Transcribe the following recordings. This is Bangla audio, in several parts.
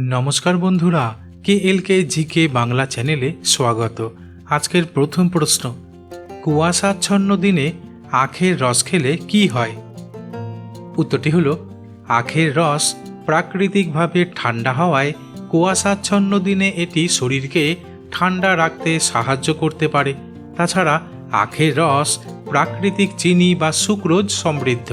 নমস্কার বন্ধুরা কে এল কে জি কে বাংলা চ্যানেলে স্বাগত। আজকের প্রথম প্রশ্ন, কুয়াশাচ্ছন্ন দিনে আখের রস খেলে কি হয়? উত্তরটি হলো, আখের রস প্রাকৃতিকভাবে ঠান্ডা হওয়ায় কুয়াশাচ্ছন্ন দিনে এটি শরীরকে ঠান্ডা রাখতে সাহায্য করতে পারে। তাছাড়া আখের রস প্রাকৃতিক চিনি বা সুক্রোজ সমৃদ্ধ,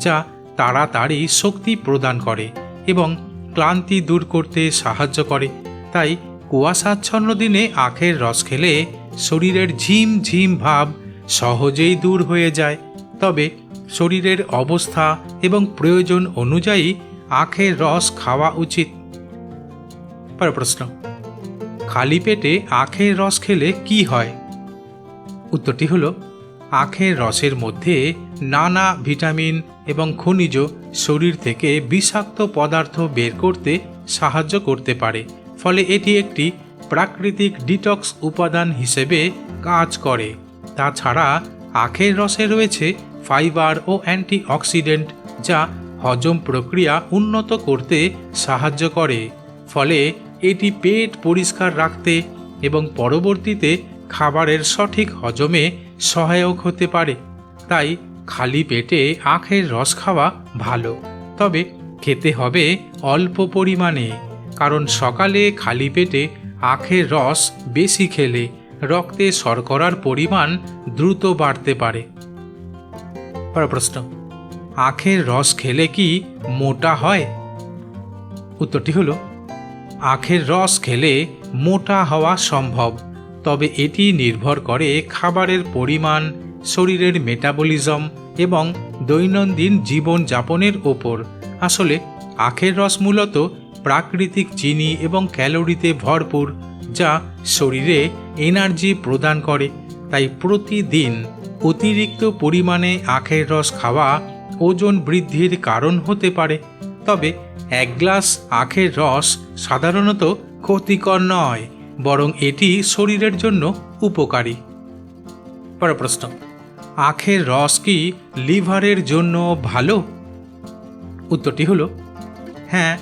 যা তাড়াতাড়ি শক্তি প্রদান করে এবং ক্লান্তি দূর করতে সাহায্য করে। তাই কুয়াশাচ্ছন্ন দিনে আখের রস খেলে শরীরের ঝিম ঝিম ভাব সহজেই দূর হয়ে যায়। তবে শরীরের অবস্থা এবং প্রয়োজন অনুযায়ী আখের রস খাওয়া উচিত। প্রশ্ন, খালি পেটে আখের রস খেলে কি হয়? উত্তরটি হলো আখের রসের মধ্যে নানা ভিটামিন এবং খনিজ শরীর থেকে বিষাক্ত পদার্থ বের করতে সাহায্য করতে পারে, ফলে এটি একটি প্রাকৃতিক ডিটক্স উপাদান হিসেবে কাজ করে। তাছাড়া আখের রসে রয়েছে ফাইবার ও অ্যান্টিঅক্সিডেন্ট যা হজম প্রক্রিয়া উন্নত করতে সাহায্য করে, ফলে এটি পেট পরিষ্কার রাখতে এবং পরবর্তীতে খাবারের সঠিক হজমে সহায়ক হতে পারে। তাই খালি পেটে আখের রস খাওয়া ভালো। তবে খেতে হবে অল্প পরিমাণে। কারণ সকালে খালি পেটে আখের রস বেশি খেলে রক্তে শর্করার পরিমাণ দ্রুত বাড়তে পারে। প্রশ্ন, আখের রস খেলে কি মোটা হয়? উত্তরটি হলো, আখের রস খেলে মোটা হওয়া সম্ভব। তবে এটি নির্ভর করে খাবারের পরিমাণ, শরীরের মেটাবলিজম এবং দৈনন্দিন জীবনযাপনের ওপর। আসলে, আখের রস মূলত প্রাকৃতিক চিনি এবং ক্যালোরিতে ভরপুর, যা শরীরে এনার্জি প্রদান করে। তাই প্রতিদিন অতিরিক্ত পরিমাণে আখের রস খাওয়া ওজন বৃদ্ধির কারণ হতে পারে। তবে এক গ্লাস আখের রস সাধারণত ক্ষতিকর নয়। বরং এটি শরীরের জন্য উপকারী। পরের প্রশ্ন, আখের রস কি লিভারের জন্য ভালো? উত্তরটি হলো হ্যাঁ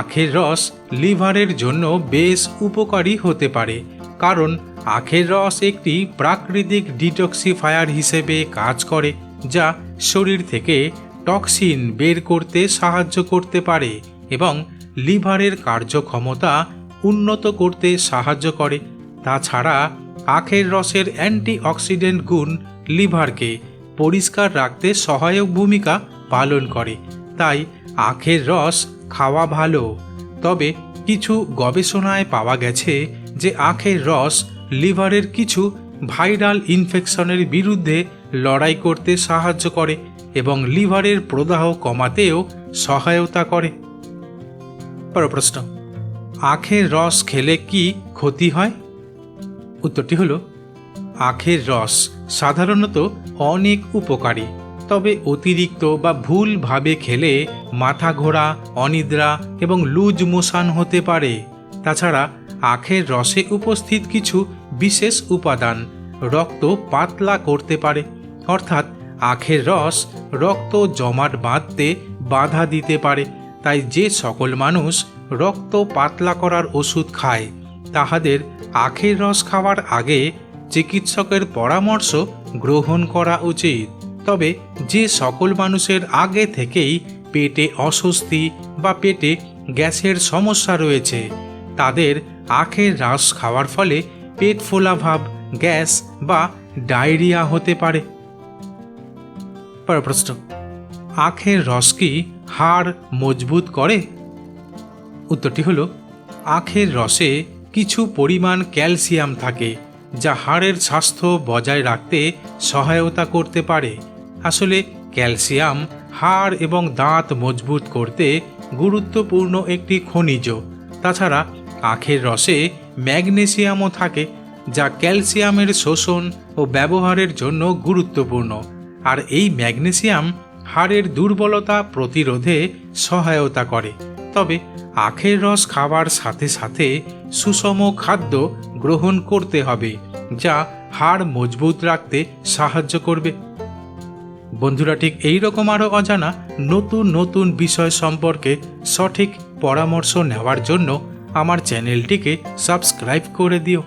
আখের রস লিভারের জন্য বেশ উপকারী হতে পারে, কারণ আখের রস একটি প্রাকৃতিক ডিটক্সিফায়ার হিসেবে কাজ করে, যা শরীর থেকে টক্সিন বের করতে সাহায্য করতে পারে এবং লিভারের কার্যক্ষমতা উন্নত করতে সাহায্য করে, তাছাড়া আখের রসের অ্যান্টিঅক্সিডেন্ট গুণ লিভারকে পরিষ্কার রাখতে সহায়ক ভূমিকা পালন করে। তাই আখের রস খাওয়া ভালো। তবে কিছু গবেষণায় পাওয়া গেছে যে আখের রস লিভারের কিছু ভাইরাল ইনফেকশনের বিরুদ্ধে লড়াই করতে সাহায্য করে এবং লিভারের প্রদাহ কমাতেও সহায়তা করে। পরের প্রশ্ন। আখের রস খেলে কি ক্ষতি হয়? উত্তরটি হল, আখের রস সাধারণত অনেক উপকারী, তবে অতিরিক্ত বা ভুলভাবে খেলে মাথা ঘোরা, অনিদ্রা এবং লুজ মোশান হতে পারে। তাছাড়া, আখের রসে উপস্থিত কিছু বিশেষ উপাদান রক্ত পাতলা করতে পারে। অর্থাৎ, আখের রস রক্ত জমাট বাঁধতে বাধা দিতে পারে। তাই যে সকল মানুষ রক্ত পাতলা করার ওষুধ খায়। তাহাদের আখের রস খাওয়ার আগে চিকিৎসকের পরামর্শ গ্রহণ করা উচিত। তবে যে সকল মানুষের আগে থেকেই পেটে অস্বস্তি বা পেটে গ্যাসের সমস্যা রয়েছে, তাদের আখের রস খাওয়ার ফলে পেট ফোলা ভাব, গ্যাস বা ডায়রিয়া হতে পারে। প্রশ্ন আখের রস কি হাড় মজবুত করে? উত্তরটি হলো, আখের রসে কিছু পরিমাণ ক্যালসিয়াম থাকে, যা হাড়ের স্বাস্থ্য বজায় রাখতে সহায়তা করতে পারে। আসলে, ক্যালসিয়াম হাড় এবং দাঁত মজবুত করতে গুরুত্বপূর্ণ একটি খনিজ। তাছাড়া, আখের রসে ম্যাগনেসিয়ামও থাকে, যা ক্যালসিয়ামের শোষণ ও ব্যবহারের জন্য গুরুত্বপূর্ণ। আর এই ম্যাগনেসিয়াম হাড়ের দুর্বলতা প্রতিরোধে সহায়তা করে। তবে আখের রস খাওয়ার সাথে সাথে সুষম খাদ্য গ্রহণ করতে হবে, যা হাড় মজবুত রাখতে সাহায্য করবে। বন্ধুরা, ঠিক এই রকম আরও অজানা নতুন নতুন বিষয় সম্পর্কে সঠিক পরামর্শ নেওয়ার জন্য আমার চ্যানেলটিকে সাবস্ক্রাইব করে দিও।